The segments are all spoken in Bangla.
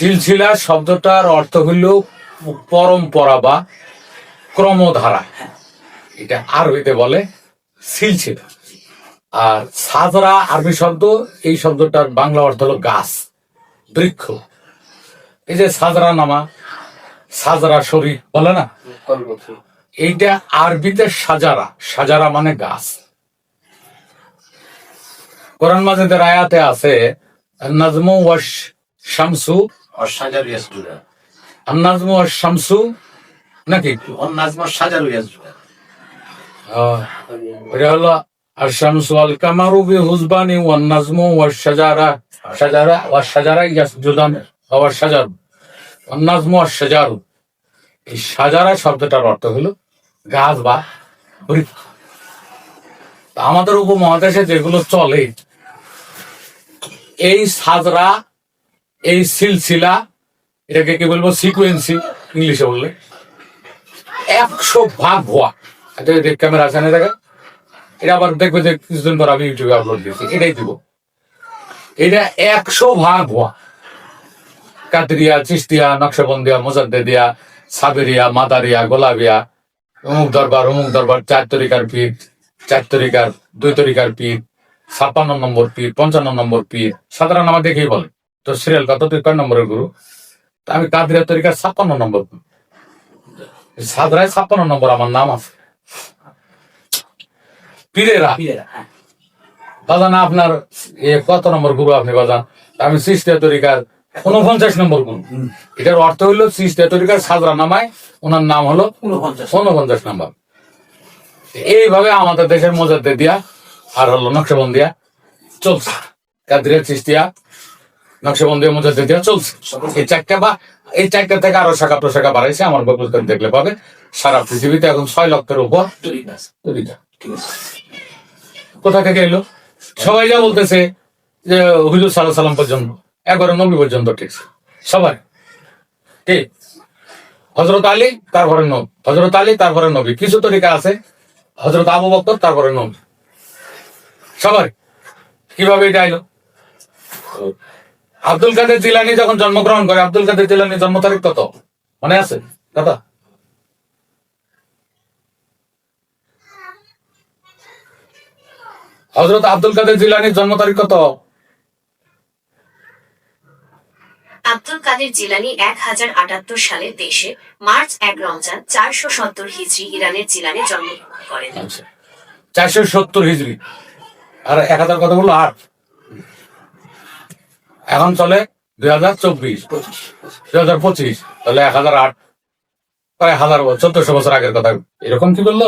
সিলসিলা শব্দটার অর্থ হইল পরম্পরা বা ক্রমধারা। এটা আরবিতে বলে সিলসিলা। আর সাজরা আরবি শব্দ এই শব্দটার বাংলা অর্থ হলো গাছ বৃক্ষ। এই যে সাজরা নামা সাজরা শরীর বলে না? এইটা আরবিতে সাজারা সাজারা মানে গাছ। কোরআন মাজিদের আয়াতে আছে নাজমু ওয়াশ শামসু অসাজারু ইয়াসজুরা আর আর শামসু? নাকি? হলো আর শামসু আল কামারু বি হুজবানি ওয়ান নাজমু সাজারা সাজারা সাজারা ওয়ান নাজমু আর সাজারু এই সাজারা শব্দটার অর্থ হলো গাছ বা আমাদের উপমহাদেশে যেগুলো চলে এই সাজরা এই সিলসিলা, এটাকে কি বলব সিকুয়েন্সি ইংলিশে বললে। একশো ভাগ হওয়া। এটা যে ক্যামেরা আছে না দেখা এটা আবার দেখবে যে কিছুদিন পর আমি ইউটিউবে আপলোড দিয়েছি। এটাই দিব। এটা একশো ভাগ হওয়া। কাদরিয়া চিস্তিয়া নকশবন্দিয়া, মোজাদ্দেদিয়া, সাবেরিয়া, মাদারিয়া, গোলাবিয়া, অমুক দরবার অমুক দরবার, চার তরিকার পীর, চার তরিকার, দুই তরিকার পীর, ছাপ্পান্ন নম্বর পীর, পঞ্চান্ন নম্বর পীর, সাধারণ আমার দেখেই বলে। তো সিরিয়াল কত তুই কয় নম্বরের গুরু? তা আমি কাদরিয়া তরিকার ছাপ্পান্ন নম্বর সাদরায় ছাপ্পান্ন নম্বর আমার নাম আছে। পীরেরা। হ্যাঁ। বাজান আপনার এ কত নম্বর গুরু আপনি বাজান? আমি সৃষ্টিয়া তরিকার উনপঞ্চাশ নম্বর গুরু। এটার অর্থ হইল সৃষ্টিয়া তরিকার সাদরা নামায় ওনার নাম হলো ঊনপঞ্চাশ। উনপঞ্চাশ নম্বর। এইভাবে আমাদের দেশের মজাদে দিয়া আর হলো নকশবন্দিয়া চলছে। কাদরিয়া চিস্তিয়া নকশবন্দিয়া মজাদে দিয়া চলছে। এই চারটা বা এই চারটা থেকে আরও শাখা প্রশাখা বাড়াইছে আমার দেখলে পাবে। সারা পৃথিবীতে এখন ছয় লক্ষের উপর কোথা থেকে এলো? সবাই যা বলতেছে যে হুজুর সাল্লাহ সাল্লাম পর্যন্ত নবী পর্যন্ত ঠিক সবাই। ঠিক হজরত আলী তারপরে নবী। হজরত আলী তারপরে নবী। কিছু তরিকা আছে হজরত আবু বকর তারপরে নবী। সবার কীভাবে এটা আইলো আব্দুল কাদের জিলানি যখন জন্মগ্রহণ করে আব্দুল কাদের জিলানি জন্ম তারিখ কত? মনে আছে? দাদা? হজরত আব্দুল কাদের জিলানির জন্ম তারিখ কত? আব্দুল কাদের জিলানি এক হাজার আটাত্তর সালে দেশে মার্চ এক রমজান চারশো সত্তর হিজড়ি ইরানের জিলানে জন্মগ্রহণ করেন। আচ্ছা। চারশো সত্তর হিজড়ি আর এক হাজার কথা বলল? আট। এখন চলে দুই হাজার চব্বিশ দুই হাজার পঁচিশ তাহলে এক হাজার আট প্রায় হাজার চোদ্দশো বছর আগের কথা। এরকম কি বলল?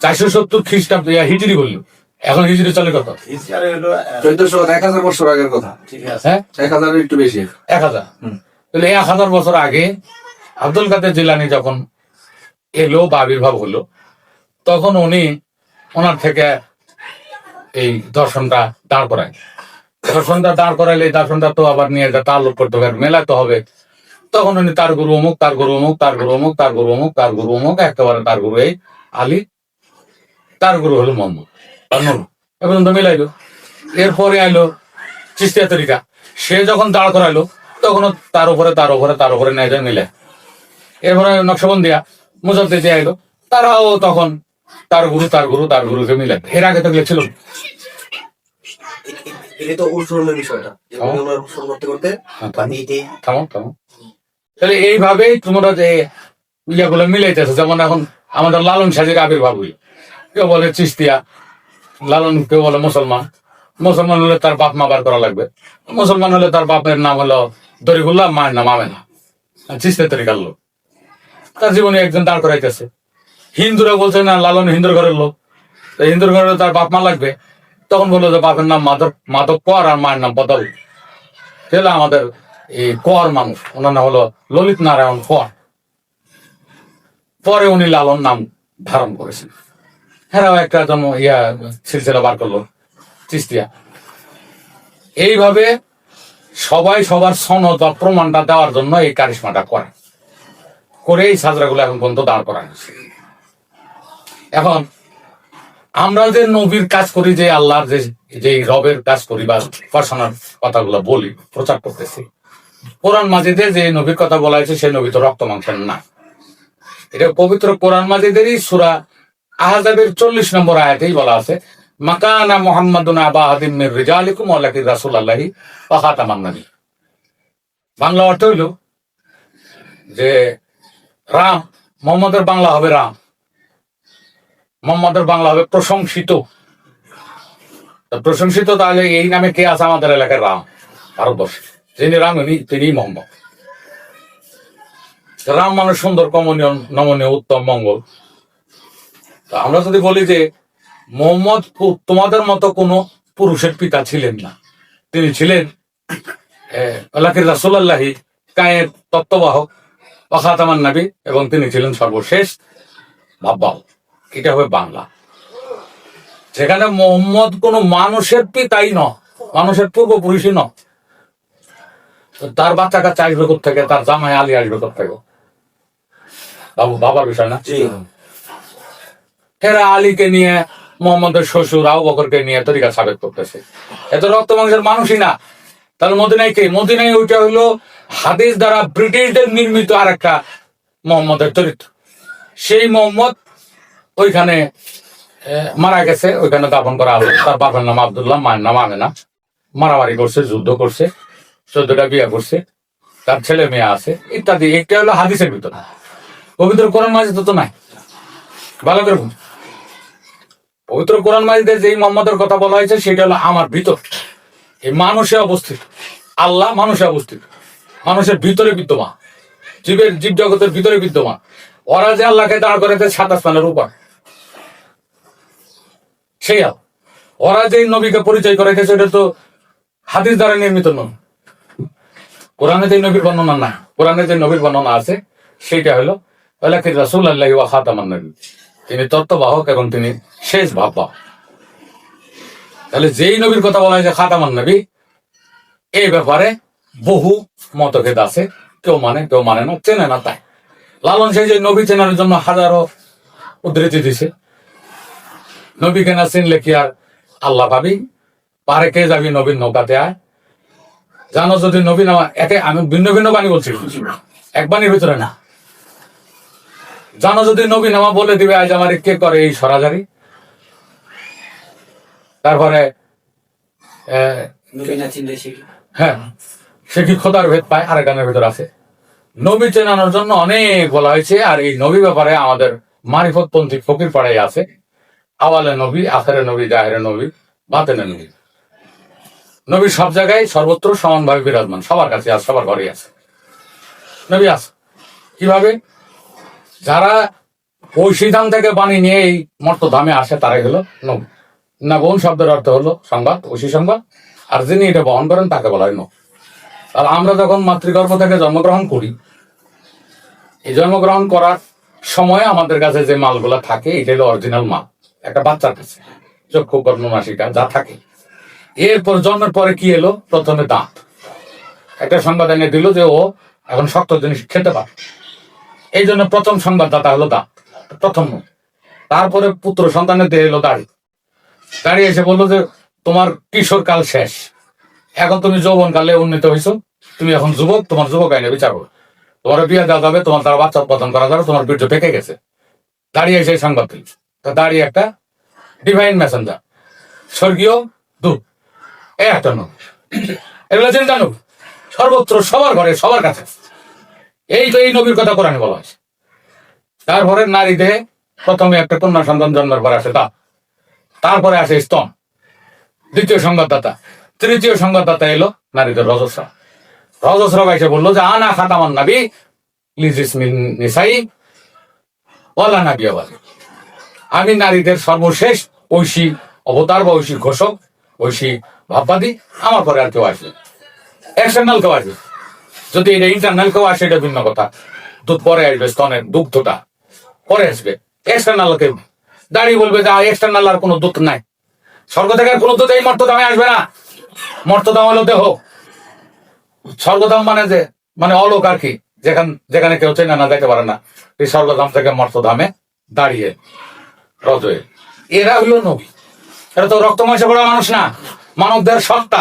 চারশো সত্তর খ্রিস্টাব্দ হিজড়ি বলল। এখন হিজড়ি চলে কত? চোদ্দশো এক হাজার বছর আগের কথা। হ্যাঁ? এক হাজার একটু বেশি। এক হাজার। তাহলে এক হাজার বছর আগে আব্দুল কাদের জিলানি যখন এলো বা আবির্ভাব হলো তখন উনি ওনার থেকে এই দর্শনটা দাঁড় করায়। দর্শনটা দাঁড় করাইলে এই দর্শনটা তো আবার নিয়ে যা তাল্লুক করতে হবে, মেলাতে হবে। তখন উনি তার গুরু অমুক, তার গুরু অমুক, তার গুরু অমুক, তার গুরু অমুক, তার গুরু অমুক, একেবারে তার গুরু এই আলী, তার গুরু হলো মোহাম্মদ। আর নূর এ পর্যন্ত মিলাইলো। এরপরে আইলো চিস্তিয়া তরিকা। সে যখন দাঁড় করাইলো তখন তার উপরে তার উপরে তার উপরে নেয় যায় মিলে এরপরে নকশবন্দিয়া মুজাদ্দে আইলো। তারাও তখন তার গুরু তার গুরু তার গুরুকে মিলে এর আগে তো এগুলো ছিল না। এটা তো অনুসরণের বিষয়টা। হ্যাঁ। অনুসরণ করতে করতে থামো। থামো তাহলে এইভাবেই তোমরা যে ইয়েগুলো মিলাইতেছে যেমন এখন আমাদের লালন সাজির আবির্ভাব কেউ বলে চিস্তিয়া লালন কেউ বলে মুসলমান। মুসলমান হলে তার বাপ মা বার করা লাগবে। মুসলমান হলে তার বাপের নাম হলো দরিগুল্লাহ মায়ের নাম আমেনা। চিস্তিয়া তরিকার লোক। তার জীবনে একজন দাঁড় করাইতেছে। হিন্দুরা বলছে না, লালন হিন্দুর ঘরের লোক। হিন্দুর ঘরে তার বাপ মা লাগবে। তখন বলল যে বাপের নাম মাধব মাধব কর আর মায়ের নাম বদল। তাহলে আমাদের এই কর মানুষ। ওনার নাম হলো ললিত নারায়ণ কর। পরে উনি লালন নাম ধারণ করেছেন। হ্যাঁ একটা জন্ম, ইয়া, সিলসিলা বার করল, চিস্তিয়া। এইভাবে সবাই সবার সনদ বা প্রমাণটা দেওয়ার জন্য এই কারিশমাটা করে করে এই সাজরাগুলো এখন পর্যন্ত দাঁড় করা হয়েছে। এখন আমরা যে নবীর কাজ করি, যে আল্লাহর যে যে রবের কাজ করি বা উপাসনার কথাগুলো বলি, প্রচার করতেছি। কোরআন মাজিদে যে নবীর কথা বলা হয়েছে সেই নবী তো রক্ত মাংসের না। এটা পবিত্র কোরআন মাজিদেরই সুরা আহাজাবের চল্লিশ নম্বর আয়াতেই বলা আছে, মাকানা মোহাম্মদুন আবা হাদিম মির রিজালিকুম ওয়ালাকি রাসূল আল্লাহি ওয়া খাতামান নবী বাংলা অর্থ হইল যে রাম, মোহাম্মদের বাংলা হবে রাম। মোহাম্মদের বাংলা হবে প্রশংসিত। প্রশংসিত তাহলে এই নামে কে আছে আমাদের এলাকার রাম? ভারতবর্ষে। যিনি রাম, উনি তিনি মোহাম্মদ। রাম মানে সুন্দর, কমনীয়, নমনীয়, উত্তম, মঙ্গল। আমরা যদি বলি যে মোহাম্মদ তোমাদের মতো কোনো পুরুষের পিতা ছিলেন না। তিনি ছিলেন রাসুল্লাহি কায়ের তত্ত্ববাহক অখাতামান নাবি, এবং তিনি ছিলেন সর্বশেষ ভাববাও এটা হবে বাংলা। সেখানে মোহাম্মদ কোনো মানুষের পিতাই ন মানুষের পূর্বপুরুষই ন তার বাচ্চা কাচ্চা আসবে থেকে তার জামাই আলী আসবে থেকে বাবু বাবার বিষয় না? এরা আলীকে নিয়ে মোহাম্মদের শ্বশুর আবু বকরকে নিয়ে তরিকা সাবেক করতেছে। এত রক্ত মাংসের মানুষই না। তাহলে মদিনায় কে? মদিনায় ওইটা হলো হাদিস দ্বারা ব্রিটিশদের নির্মিত আর একটা মোহাম্মদের চরিত্র। সেই মোহাম্মদ ওইখানে মারা গেছে, ওইখানে দাফন করা হলো। তার বাবার নাম আবদুল্লাহ, মায়ের নাম আমেনা। মারামারি করছে, যুদ্ধ করছে, চোদ্দটা বিয়ে করছে, তার ছেলে মেয়ে আছে, ইত্যাদি। এটা হলো হাদিসের ভিতর। পবিত্র কোরআন মাঝে তো নাই। ভালো করে পবিত্র কোরআন মাজিদে যেই মোহাম্মদের কথা বলা হয়েছে, সেটা হলো আমার ভিতর। এই মানুষে অবস্থিত। আল্লাহ মানুষে অবস্থিত। মানুষের ভিতরে বিদ্যমান। জীবের জীব জগতের ভিতরে বিদ্যমান। ওরা যে আল্লাহকে দাঁড় করেছে সাত আসমানের উপর। সেই। ওরা যে নবীকে পরিচয় করেছে সেটা তো হাদিস দ্বারা নির্মিত নয়। কোরআনে যে নবীর বর্ণনা না, কোরআনে যে নবীর বর্ণনা আছে সেটা হলো ওলাকির রাসুল আল্লাহ ওয়া খাতামান নবী। তিনি তত্ত্ববাহক এবং তিনি শেষ ভাববাহক। তাহলে যেই নবীর কথা বলা হয় যে খাতামান নবী এই ব্যাপারে বহু মতভেদ আছে। কেউ মানে কেউ মানে না, চেনে না তাই। লালন সেই যে নবী চেনার জন্য হাজারো উদ্ধৃতি দিছে। নবীকে না চিনলে কি আর আল্লাহ ভাবি? পারে কে যাবি নবীন নৌকাতে আয়? জানো যদি নবীন আমার একে আমি ভিন্ন ভিন্ন বাণী বলছি। এক বাণীর ভিতরে না। জানো যদি নবী নামা বলে দিবে আজ আমার কে করে এই সরাজারি? তারপরে হ্যাঁ সে কি খোদার ভেদ পায়? আর গানের ভেতর আছে। নবী চেনানোর জন্য অনেক বলা হয়েছে আর এই নবী ব্যাপারে আমাদের মারিফত পন্থী ফকির পাড়াই আছে। আওয়ালে নবী, আখেরে নবী, জাহেরে নবী, বাতেনে নবী। নবী সব জায়গায় সর্বত্র সমানভাবে বিরাজমান, সবার কাছে আছে, সবার ঘরে আছে। নবী আছে। কীভাবে? যারা ওই সিদ্ধান্ত থেকে বাণী নিয়ে এই মর্ত ধামে আসে, তারাই হলো নবী। নাবন শব্দের অর্থ হলো সংবাদ ঐশী সংবাদ, আর যিনি এটা বহন করেন, তাকে বলা হয় নবী। আর আমরা যখন মাতৃগর্ভ থেকে জন্মগ্রহণ করি, এই জন্মগ্রহণ করার সময় আমাদের কাছে যে মালগুলা থাকে এটা হলো অরিজিনাল মাল। একটা বাচ্চার কাছে চক্ষু কর্ণ নাসিকা যা থাকে। এরপর জন্মের পরে কি এলো? প্রথমে দাঁত। একটা সংবাদ এনে দিল যে ও এখন শক্ত জিনিস খেতে পারে। এই জন্য প্রথম সংবাদদাতা হলো দাঁত, প্রথম তারপরে পুত্র সন্তানের দেহে এলো দাড়ি। দাঁড়িয়ে এসে বলল যে, তোমার কিশোর কাল শেষ। এখন তুমি যৌবন কালে উন্নীত হয়েছো তুমি এখন যুবক, তোমার যুবক আইনে বিচার করো তোমার বিয়ে দেওয়া যাবে, তোমার দ্বারা বাচ্চা উৎপাদন করা যাবে, তোমার বীর্য পেকে গেছে। দাঁড়িয়ে এসে সংবাদ দিল দাঁড়িয়ে একটা ডিভাইন মেসেঞ্জার স্বর্গীয় দূত। এই একটা নব এগুলো চিন্তা নব সর্বত্র সবার ঘরে, সবার কাছে। এই তো এই নবীর কথা কোরআনে বলা হয়েছে। তারপরে নারী দেহে প্রথমে একটা কন্যা সন্তান জন্মের পরে আসে তা। তারপরে আসে স্তন। দ্বিতীয় সংবাদদাতা। তৃতীয় সংবাদদাতা এলো নারীদের রজস্রাব রজস্রাব এসে বলল যে, আনা খাতামান নাবি লিজিস মিন নিসাই ওলা নাবি আবাদি আমি নারীদের সর্বশেষ ঐশী, অবতার বা ঐশী ঘোষক, ঐশী ভাববাদী, আমার পরে আর কেউ আসবে এক্সটার্নাল কেউ আসবে যদি এটা ইন্টারনাল কেউ আসে, এটা ভিন্ন কথা। দুধ পরে আসবে স্তনের দুগ্ধটা পরে আসবে। এক্সটার্নাল কেউ দাঁড়িয়ে বলবে যে এক্সটার্নাল আর কোনো দুধ নাই। স্বর্গ থেকে আর কোনো দুধ এই মর্তদামে আসবে না। মর্তদাম হলো দেহ। স্বর্গধাম মানে যে মানে অলোক আর কি। যেখান, যেখানে কেউ চেনা না দেখতে পারে না। এই স্বর্গধাম থেকে মর্তধামে দাঁড়িয়ে। এরা হলো নবী। এটা তো রক্ত পড়া মানুষ না, মানবদের সত্তা,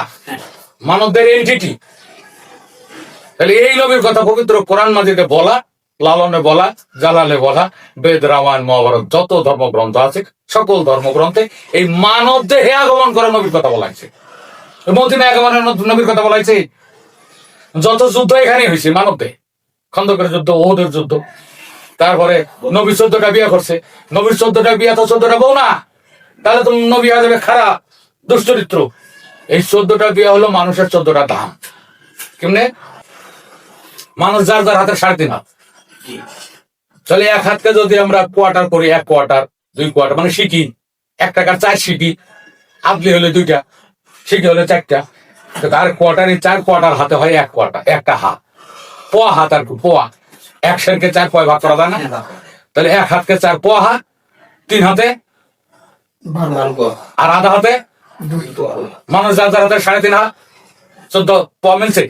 মানবদের তাহলে এই নবীর কথা পবিত্র কোরআন মাজিদে বলা, লালনে বলা, জালালে বলা, বেদ, রামায়ণ, মহাভারত, যত ধর্মগ্রন্থ আছে, সকল ধর্মগ্রন্থে এই মানব দেহে আগমন করা নবীর কথা বলা হয়েছে। মদিনা আগমনের নবীর কথা বলা হয়েছে। যত যুদ্ধ এখানে হয়েছে, মানব দেহে। খন্দকের যুদ্ধ ওদের যুদ্ধ। তারপরে নবী চোদ্দটা বিয়ে করছে। নবীর চোদ্দটা বিয়ে তো চোদ্দটা বউ না। তাহলে তো নবী হয়ে খারাপ দুশ্চরিত্র। এই চোদ্দটা বিয়ে হলো মানুষের চোদ্দটা দাম। কেমনে? মানুষ যার যার হাতে সাড়ে তিন হাত। তাহলে এক হাতকে যদি আমরা কোয়ার্টার করি, এক কোয়ার্টার দুই কোয়ার্টার মানে শিখি এক টাকার চার শিখি আপলি হলে দুইটা শিখি হলে চারটা। তো তার কোয়ার্টারে চার কোয়ার্টার হাতে হয় এক কোয়ার্টার একটা হাত। পোয়া হাত আর পোয়া। এক সেরকে চার পয় ভাগ করা যায় না? তাহলে এক হাতকে চার পোয়া হাত তিন হাতে আর আধা হাতে মানুষ যার যার হাতে সাড়ে তিন হাত চোদ্দ পোয়া মিলছে।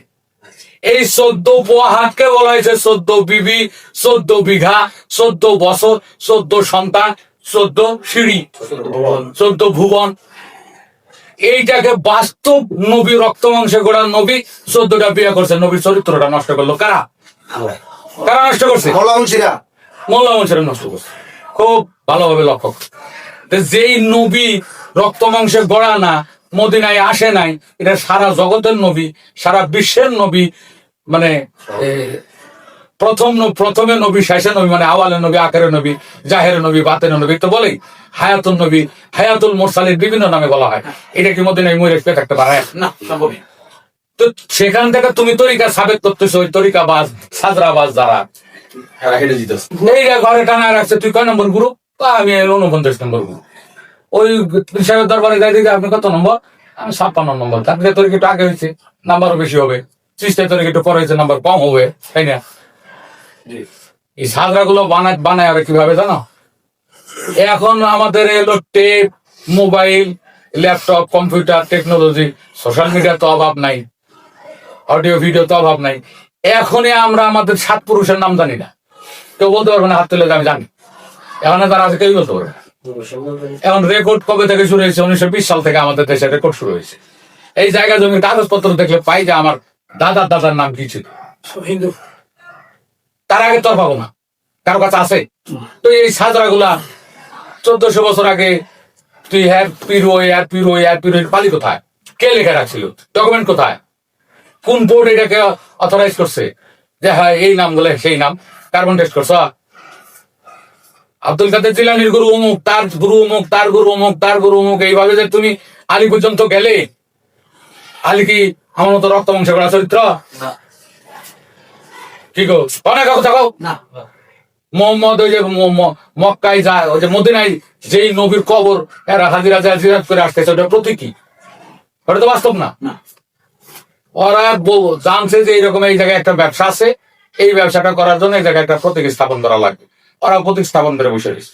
এই চোদ্দ পোয়া হাতকে বলা হয়েছে চোদ্দ বিবি চোদ্দ বিঘা চোদ্দ বছর চোদ্দ সন্তান চোদ্দ সিঁড়ি চোদ্দ ভুবন। এইটাকে বাস্তব নবী রক্ত মাংসে গোড়া নবী চোদ্দটা বিয়ে করছে নবীর চরিত্রটা নষ্ট করল কারা? কারা নষ্ট করছে। মোল্লা নষ্ট করছে। খুব ভালোভাবে লক্ষ্য। যেই নবী রক্ত মাংসে গড়া না মদিনায় আসে নাই এটা সারা জগতের নবী সারা বিশ্বের নবী মানে প্রথম প্রথমে নবী শেষের নবী মানে আওয়ালের নবী আখেরের নবী জাহের নবী বাতের নবী তো বলেই হায়াতুল নবী হায়াতুল মোরসালের বিভিন্ন নামে বলা হয়। এটা কি মদিনায় মরে পেয়ে থাকতে পারে? না সম্ভব। তো সেখান থেকে তুমি তরিকা সাবেক করতেছো ওই তরিকা বাজ সাজরা বাজ যারা হ্যাঁ এইটা ঘরে টানা রাখছে তুই কয় নম্বর গুরু? আমি উনপঞ্চাশ নম্বর গুরু। ওই সাহেবের দরবারে যাই দিকে আপনি কত নম্বর? আমি ছাপ্পান্ন নম্বর। তার থেকে তোর একটু আগে হয়েছে নাম্বারও বেশি হবে। চিস্তায় তোর একটু পরে হয়েছে নাম্বার কম হবে তাই না? এই সাজরা গুলো বানায় বানায় আর কীভাবে জানো? এখন আমাদের এলো tape mobile laptop computer technology social media তো অভাব নাই। অডিও ভিডিও তো অভাব নাই। এখনই আমরা আমাদের সাত পুরুষের নাম জানি না। কেউ বলতে পারবে না হাত তুলে আমি জানি। এখন তারা আছে কেউ বলতে পারবে এখন রেকর্ড কবে থেকে শুরু হয়েছে? উনিশশো বিশ সাল থেকে আমাদের দেশে রেকর্ড শুরু হয়েছে। এই জায়গা জমির কাগজপত্র দেখলে পাই যে আমার দাদার দাদার নাম কি ছিল? হিন্দু তার আগে তোর পাবো না কারও কাছে আছে? তো এই সাজরা গুলা চোদ্দশো বছর আগে তুই হ্যার পিরো হ্যার পিরো হ্যার পিরো পালি কোথায়? কে লেখা রাখছিল? ডকুমেন্ট কোথায়? কোন বোর্ড এটাকে অথরাইজ করছে? যে হ্যাঁ এই নাম বলে সেই নাম। কার্বন টেস্ট করছ আব্দুল কাদের জিলানির গুরু অমুক তার গুরু অমুক তার গুরু অমুক তার গুরু অমুক। এইভাবে যে তুমি আলী পর্যন্ত গেলে আলী কি আমার মতো রক্ত বংশ করা চরিত্র? কি গো? অনেক না মোহাম্মদ ওই যে মক্কায় যায় ওই যে মদিনায় যেই নবীর কবর এরা হাজিরা যায় জিরাত করে আসতেছে ওটা প্রতীকী? ওটা তো বাস্তব না। ওরা বল- জানছে যে এইরকম এই জায়গায় একটা ব্যবসা আছে এই ব্যবসাটা করার জন্য এই জায়গায় একটা প্রতীক স্থাপন করা লাগবে। ওরা প্রতীক স্থাপন করে বসে রয়েছে।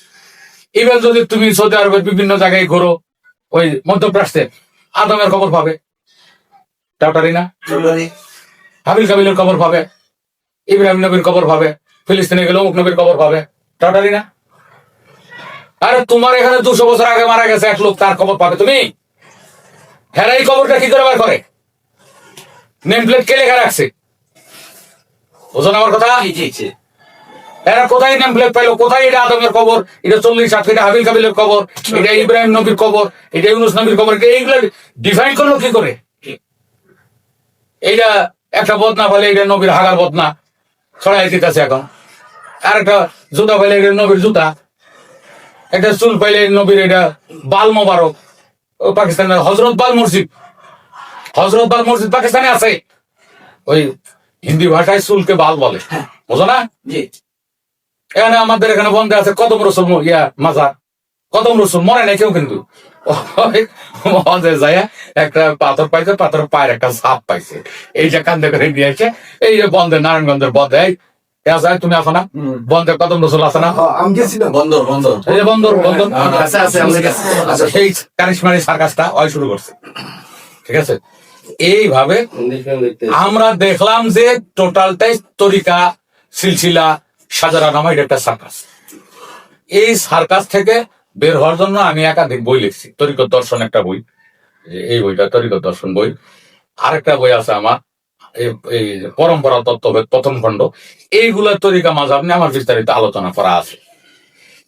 এবার যদি তুমি সৌদি আরবের বিভিন্ন জায়গায় ঘোরো ওই মধ্যপ্রাচ্যে আদমের খবর পাবে। টাউটারি না? হাবিল কাবিলের খবর পাবে। ইব্রাহিম নবীর খবর পাবে। ফিলিস্তিনে গেলে অমুক নবীর খবর পাবে। টাটারি না? আরে তোমার এখানে দুশো বছর আগে মারা গেছে এক লোক তার খবর পাবে তুমি? হ্যাঁ এই খবরটা কি করে বার করে? নেম প্লেট কে লেখা রাখছে? বুঝো আমার কথা? এরা কোথায় নেম প্লেট পাইলো? কোথায় এটা আদমের খবর এটা চল্লিশ আট এটা হাবিল কাবিলের খবর এটা ইব্রাহিম নবীর খবর এটা ইউনুস নবীর খবর এটা এইগুলো ডিফাইন করল কি করে? এইটা একটা বদনা ফেলে এটা নবীর হাগার বদনা। ছড়াই দিতেছে এখন। আর একটা জুতা পাইলে এটা নবীর জুতা। একটা চুল পাইলে নবীর এটা বাল মোবারক। ও পাকিস্তানের হজরত বাল মসজিদ হজরত বাল মসজিদ পাকিস্তানে আছে। ওই হিন্দি ভাষায় চুলকে বাল বলে। বুঝো না? এখানে আমাদের এখানে বন্ধে আছে কদম রসুল ইয়া মাজার কদম রসুল মরে নাই কেউ কিন্তু। হজে যায় একটা পাথর পাইছে পাথর পায়ের একটা সাপ পাইছে। এইটা কান্দে করে নিয়ে এসে এই যে বন্ধে নারায়ণগঞ্জের বন্ধে এই? তুমি আসো না? বন্ধে কদম রসুল আছে না? আমি গেছিলাম। বন্দর বন্দর। এই যে বন্দর বন্দর। কাছে। আচ্ছা সেই কারিশমারি সার্কাসটা ওই শুরু করছে। ঠিক আছে? এইভাবে আমরা দেখলাম যে টোটালটাই তরিকা সিলসিলা সাজারা নামা এটা একটা সার্কাস এই সার্কাস থেকে বের হওয়ার জন্য আমি একাধিক বই লিখছি। তরিকত দর্শন একটা বই। এই- বইটা তরিকত দর্শন বই। আরেকটা বই আছে আমার এই- পরম্পরা তত্ত্বভেদ প্রথম খণ্ড। এইগুলোর তরিকা মাঝাব নিয়ে আমার বিস্তারিত আলোচনা করা আছে।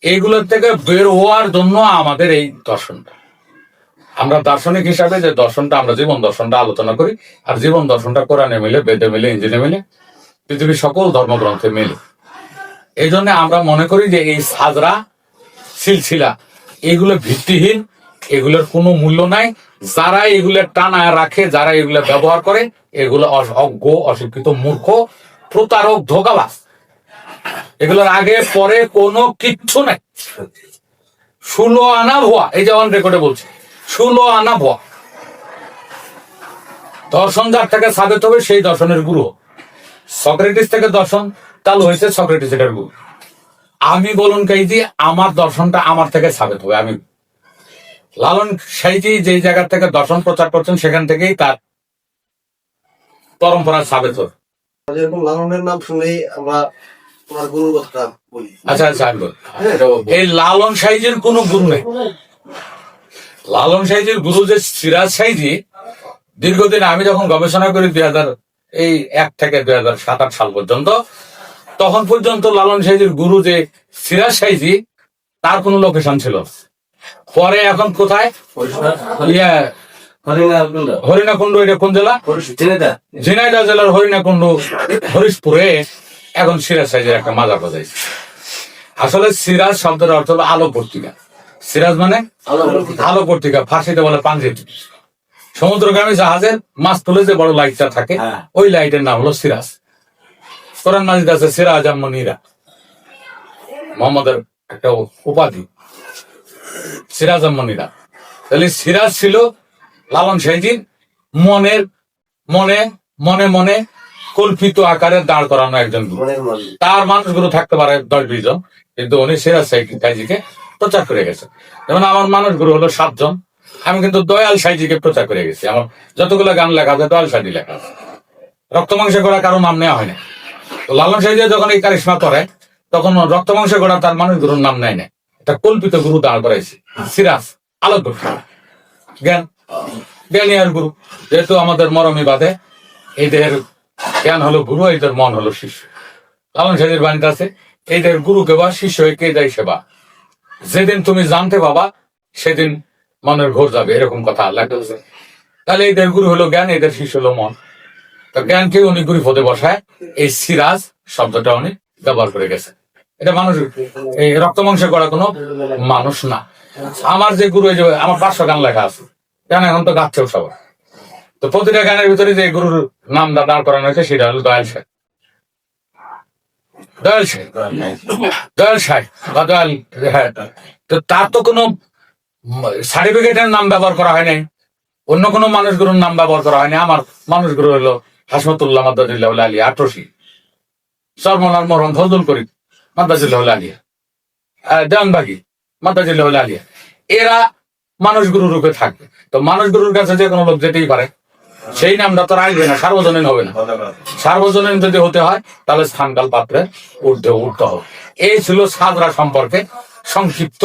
এইগুলোর থেকে বের হওয়ার জন্য আমাদের এই দর্শনটা। আমরা দার্শনিক হিসাবে যে দর্শনটা, আমরা জীবন দর্শনটা আলোচনা করি, আর জীবন দর্শনটা কোরআনে মিলে, বেদে মিলে ইঞ্জিনে মিলে, পৃথিবীর সকল ধর্মগ্রন্থে মিলে। এই জন্য আমরা মনে করি যে এই সাজরা, সিলসিলা, এগুলো ভিত্তিহীন, এগুলোর কোনো মূল্য নাই। যারা এগুলো টানা রাখে, যারা এগুলো ব্যবহার করে, এগুলো অজ্ঞ, অশিক্ষিত মূর্খ, প্রতারক ধোকাবাস এগুলোর আগে, পরে কোনো কিচ্ছু নাই। ষোলো আনা ভুয়া, এই যে অন রেকর্ডে বলছে। ষোলো আনা ভুয়া। দর্শন যার থেকে সাবেত হবে সেই দর্শনের গুরু। সক্রেটিস থেকে দর্শন চালু হয়েছে সক্রেটিস এটার গুরু। আমি বলুন কাইজি আমার দর্শনটা আমার থেকে সাবেত হবে আমি লালন সাইজি যে জায়গা থেকে দর্শন প্রচার করছেন সেখান থেকেই তার পরম্পরা সাবেত হবে। যেরকম লালনের নাম শুনলেই আমরা তোমার গুরুর কথাটা বলি। আচ্ছা আচ্ছা আমি বলি। এই লালন সাইজের কোনো গুরু নেই। লালন সাইজের গুরু যে সিরাজ সাইজি দীর্ঘদিন আমি যখন গবেষণা করি দুই হাজার এই এক থেকে দুই হাজার সাত আট সাল পর্যন্ত তখন পর্যন্ত লালন সাইজির গুরু যে সিরাজ সাইজি তার কোনো লোকেশন ছিল। পরে এখন কোথায়? ইয়া হরিণাকুণ্ড এটা কোন জেলা? ঝিনাইদহ। জেলার হরিণাকুণ্ড হরিশপুরে এখন সিরাজ সাইজের একটা মাজার বাজাইছে। আসলে সিরাজ শব্দের অর্থ হলো আলো পত্রিকা। সিরাজ মানে? আলো পত্রিকা ফার্সিতে বলে পাঞ্জেটি সমুদ্রগামী জাহাজের মাছ তুলে যে বড় লাইটটা থাকে হ্যাঁ। ওই লাইটের নাম হলো সিরাজ। কোরআন মাজিদ আছে সিরাজ আম্মনিরা মোহাম্মদের একটা উপাধি। সিরাজ আম্মনিরা তাহলে সিরাজ ছিল লালন সাইজির মনের মনে মনে মনে কল্পিত আকারে দাঁড় করানো একজন তার মানুষগুলো থাকতে পারে দশ বিশ জন কিন্তু উনি সিরাজ সাইজিকে প্রচার করে গেছে। যেমন আমার মানুষ গুরু হলো সাতজন। আমি কিন্তু দয়াল সাইজিকে প্রচার করে গেছি। আমার যতগুলো গান লেখা আছে, দয়াল সাইজি লেখা আছে। রক্ত মাংসে করা কারও নাম নেওয়া হয় না তো লালন সাইজি যখন এই কারিশ্মা করে, তখন রক্ত মাংসে করা তার মানুষগুলোর নাম নেয় না এটা কল্পিত গুরু দাঁড় করাইছে। সিরাজ, আলোক জ্ঞান জ্ঞানী আর গুরু। যেহেতু আমাদের মরমী বাদে এই জ্ঞান হলো গুরু এই দেহের মন হলো শিষ্য। লালন সাহেবের বাণীতে আছে এই দেহের গুরুকে বা শিষ্য কে দেয় সেবা? যেদিন তুমি জানতে বাবা সেদিন মনের ঘোর যাবে, এরকম কথা লেখা আছে তাহলে এদের গুরু হলো জ্ঞান, এদের শিষ্য হলো মন। তো জ্ঞানকে উনি গুরু পদে বসায়, এই সিরাজ শব্দটা উনি ব্যবহার করে গেছে। এটা মানুষ, এই রক্ত মাংস করা কোনো মানুষ না। আমার যে গুরু যে আমার পাঁচশো গান লেখা আছে, গান এখন তো গাচ্ছেও সবাই। তো প্রতিটা গানের ভিতরে যে গুরুর নাম দাঁড় করানো হয়েছে, সেটা হলো দয়াল সাহেব দয়াল বা দয়াল হ্যাঁ তো তার তো কোনো সার্টিফিকেটের নাম ব্যবহার করা হয় নাই অন্য কোনো মানুষগুলোর নাম ব্যবহার করা হয়নি, আমার মানুষগুলো হলো হাসমতুল্লাহ মাদ্দাজুল্লাহ আলী আটরসি, সরমনার মরম ফজল করি মাদ্দাজুল্লাহ আলিয়া দেওয়ানবাগি মাদ্দাজুল্লাহ আলিয়া, এরা মানুষ গুরু রূপে থাকবে তো মানুষ গুরুর কাছে যে কোনো লোক যেতেই পারে সেই নামটা তো রাখবে না সার্বজনীন হবে না। সার্বজনীন যদি হতে হয় তাহলে স্থানকাল পাত্রে উঠতে উঠতে হবে। এই ছিল সাদরা সম্পর্কে সংক্ষিপ্ত